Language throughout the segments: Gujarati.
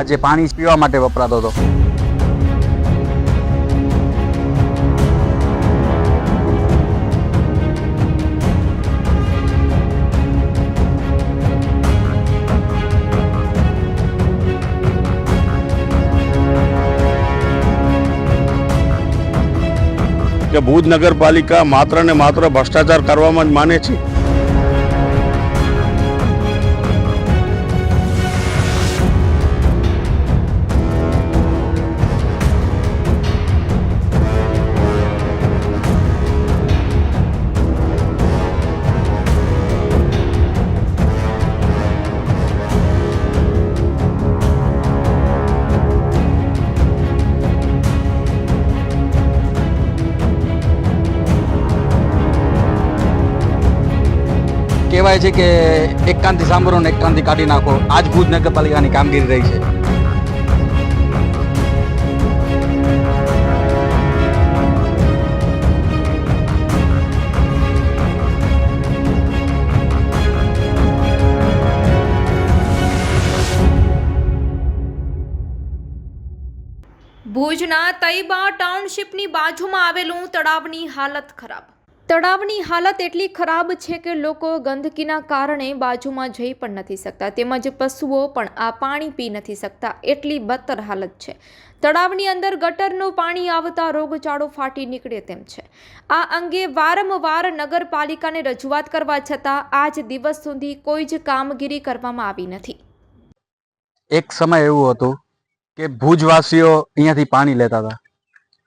આજે પાણી પીવા માટે વપરાતો હતો. કે ભુજ નગરપાલિકા માત્ર ને માત્ર ભ્રષ્ટાચાર કરવામાં જ માને છે? કહેવાય છે કે એક કાંતિ સાંભળો ને એક કાંતિ કાઢી નાખો. આજ ભુજ નગરપાલિકાની કામગીરી રહી છે. ભુજના તૈબા ટાઉનશીપની બાજુમાં આવેલું તળાવની હાલત ખરાબ. તળાવની હાલત એટલી ખરાબ છે કે લોકો ગંદકીના કારણે બાજુમાં જઈ પણ નથી શકતા. તેમજ પશુઓ પણ આ પાણી પી નથી શકતા. એટલી બદતર હાલત છે. તળાવની અંદર ગટરનું પાણી આવતા રોગચાળો ફાટી નીકળે તેમ છે. આ અંગે વારંવાર નગરપાલિકાને રજૂઆત કરવા છતાં આજ દિવસ સુધી કોઈ જ કામગીરી કરવામાં આવી નથી. એક સમય એવું હતું કે ભુજવાસીઓ અહીંયાથી પાણી લેતા હતા.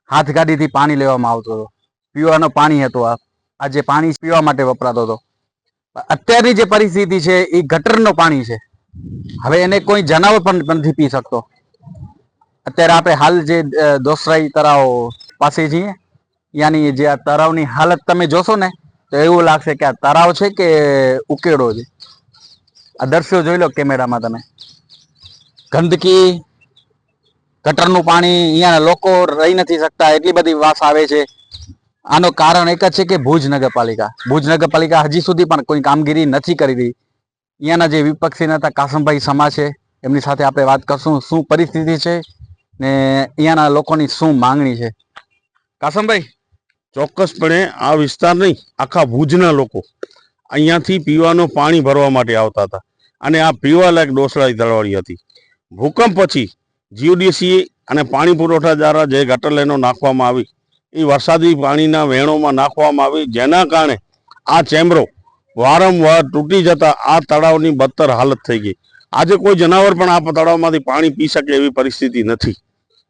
હાથગાડીથી પાણી લેવામાં આવતું હતું. પીવાનું પાણી હતું આ. આજે પાણી પીવા માટે વપરાતો હતો. અત્યારની જે પરિસ્થિતિ છે, એ ગટરનું પાણી છે. હવે એને કોઈ જનાવર પણ નથી પી શકતો. અત્યારે આપણે હાલ જે દોસરાઈ તળાવ પાસે છીએ, યાની જે આ તળાવની હાલત તમે જોશો ને, તો એવું લાગશે કે આ તળાવ છે કે ઉકેડો છે. આ દર્શ્યો જોઈ લો કેમેરામાં તમે. ગંદકી, ગટરનું પાણી અહીંયાના લોકો રહી નથી શકતા, એટલી બધી વાસ આવે છે. આનું કારણ એક જ છે કે ભુજ નગરપાલિકા. ભુજ નગરપાલિકા હજી સુધી પણ કોઈ કામગીરી નથી કરી રહી. અહીંયાના જે વિપક્ષી નેતા કાસમભાઈ સમા છે, એમની સાથે આપણે વાત કરશું શું પરિસ્થિતિ છે ને અહીંયાના લોકોની શું માંગણી છે. કાસમભાઈ? ચોક્કસપણે આ વિસ્તાર નહીં, આખા ભુજના લોકો અહીંયાથી પીવાનું પાણી ભરવા માટે આવતા હતા. અને આ પીવાલાયક ડોસડાઈ તળવાળી હતી. ભૂકંપ પછી જીઓડીસી અને પાણી પુરવઠા દ્વારા જે ગટર લાઈનો નાખવામાં આવી એ વરસાદી પાણીના વહેણોમાં નાખવામાં આવી. જેના કારણે આ ચેમ્બરો વારંવાર તૂટી જતા આ તળાવની બદતર હાલત થઈ ગઈ. આજે કોઈ જનાવર પણ આ તળાવમાંથી પાણી પી શકે એવી પરિસ્થિતિ નથી.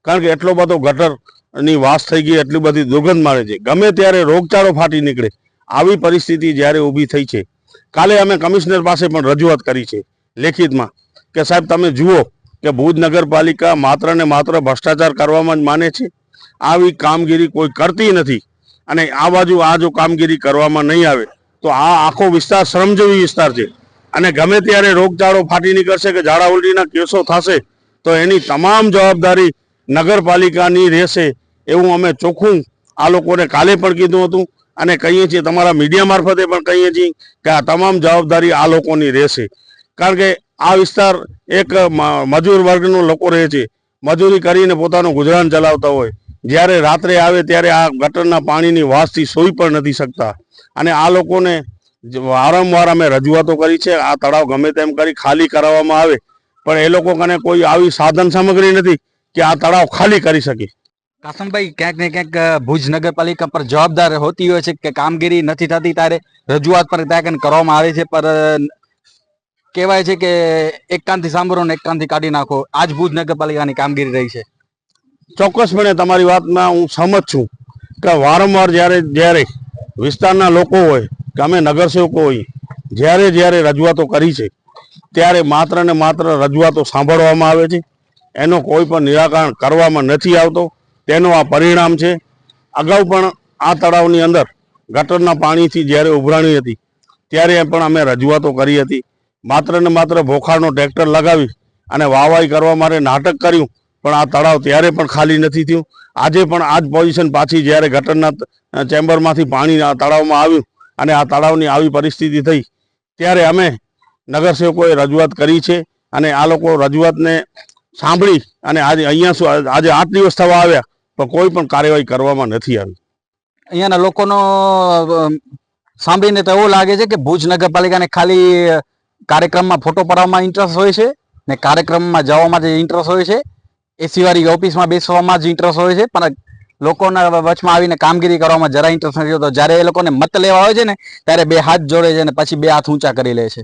કારણ કે એટલો બધો ગટરની વાસ થઈ ગઈ, એટલી બધી દુર્ગંધ મારે છે. ગમે ત્યારે રોગચાળો ફાટી નીકળે, આવી પરિસ્થિતિ જ્યારે ઊભી થઈ છે. કાલે અમે કમિશનર પાસે પણ રજૂઆત કરી છે લેખિતમાં કે સાહેબ તમે જુઓ કે ભુજ નગરપાલિકા માત્ર ને માત્ર ભ્રષ્ટાચાર કરવામાં જ માને છે. આવી કામગીરી કોઈ કરતી નથી અને આ બાજુ આ જો કામગીરી કરવામાં નહીં આવે, તો આ આખો વિસ્તાર શ્રમજીવી વિસ્તાર છે. અને ગમે ત્યારે રોગચાળો ફાટી નીકળશે કે ઝાડા ઉલટીના કેસો થશે, તો એની તમામ જવાબદારી નગરપાલિકાની રહેશે એવું અમે ચોખ્ખું આ લોકોને કાલે પણ કીધું હતું અને કહીએ છીએ તમારા મીડિયા મારફતે પણ કહીએ છીએ કે આ તમામ જવાબદારી આ લોકોની રહેશે. કારણ કે આ વિસ્તાર એક મજૂર વર્ગનો લોકો રહે છે. મજૂરી કરીને પોતાનું ગુજરાન ચલાવતા હોય. જ્યારે રાત્રે આવે ત્યારે આ ગટરના પાણીની વાસથી સોઈ પણ નથી શકતા. અને આ લોકોને વારંવાર અમે રજૂઆતો કરી છે, આ તળાવ ગમે તેમ કરી ખાલી કરાવવામાં આવે, પણ એ લોકો કને કોઈ આવી સાધન સામગ્રી નથી કે આ તળાવ ખાલી કરી શકે. કાસમભાઈ, ક્યાંક ને ક્યાંક ભુજ નગરપાલિકા પર જવાબદાર હોતી હોય છે કે કામગીરી નથી થતી ત્યારે રજૂઆત પર ત્યાં કરવામાં આવે છે પર કહેવાય છે કે એક કાનથી સાંભળો ને એક કાનથી કાઢી નાખો. આજ ભુજ નગરપાલિકાની કામગીરી રહી છે. ચોક્કસપણે તમારી વાતમાં હું સહમત છું કે વારંવાર જ્યારે જ્યારે વિસ્તારના લોકો હોય કે અમે નગરસેવકો હોય, જ્યારે જ્યારે રજૂઆતો કરી છે, ત્યારે માત્ર ને માત્ર રજૂઆતો સાંભળવામાં આવે છે. એનો કોઈ પણ નિરાકરણ કરવામાં નથી આવતો. તેનો આ પરિણામ છે. અગાઉ પણ આ તળાવની અંદર ગટરના પાણીથી જ્યારે ઉભરાણી હતી, ત્યારે પણ અમે રજૂઆતો કરી હતી. માત્ર ને માત્ર ભોખાડનો ટ્રેક્ટર લગાવી અને વાવાઈ કરવા માટે નાટક કર્યું. પણ આ તળાવ ત્યારે પણ ખાલી નથી થયું. આજે પણ આ જ પોઝિશન પાછી જ્યારે ગટરના ચેમ્બરમાંથી પાણી આ તળાવમાં આવ્યું અને આ તળાવની આવી પરિસ્થિતિ થઈ, ત્યારે અમે નગરસેવકોએ રજૂઆત કરી છે અને આ લોકો રજૂઆતને સાંભળી અને આજે અહીંયા શું આજે આઠ દિવસ થવા આવ્યા, પણ કોઈ પણ કાર્યવાહી કરવામાં નથી આવી. અહીંયાના લોકોનો સાંભળીને તો એવું લાગે છે કે ભુજ નગરપાલિકાને ખાલી કાર્યક્રમમાં ફોટો પાડવામાં ઇન્ટરેસ્ટ હોય છે ને કાર્યક્રમમાં જવા માટે ઇન્ટરેસ્ટ હોય છે એસી વાળી ઓફિસમાં બેસવામાં જ ઇન્ટરેસ્ટ હોય છે, પણ લોકોના વચમાં આવીને કામગીરી કરવામાં જરા ઇન્ટરેસ્ટ નથી હોતો. જ્યારે એ લોકોને મત લેવા હોય છે ને, ત્યારે બે હાથ જોડે છે ને, પછી બે હાથ ઊંચા કરી લે છે.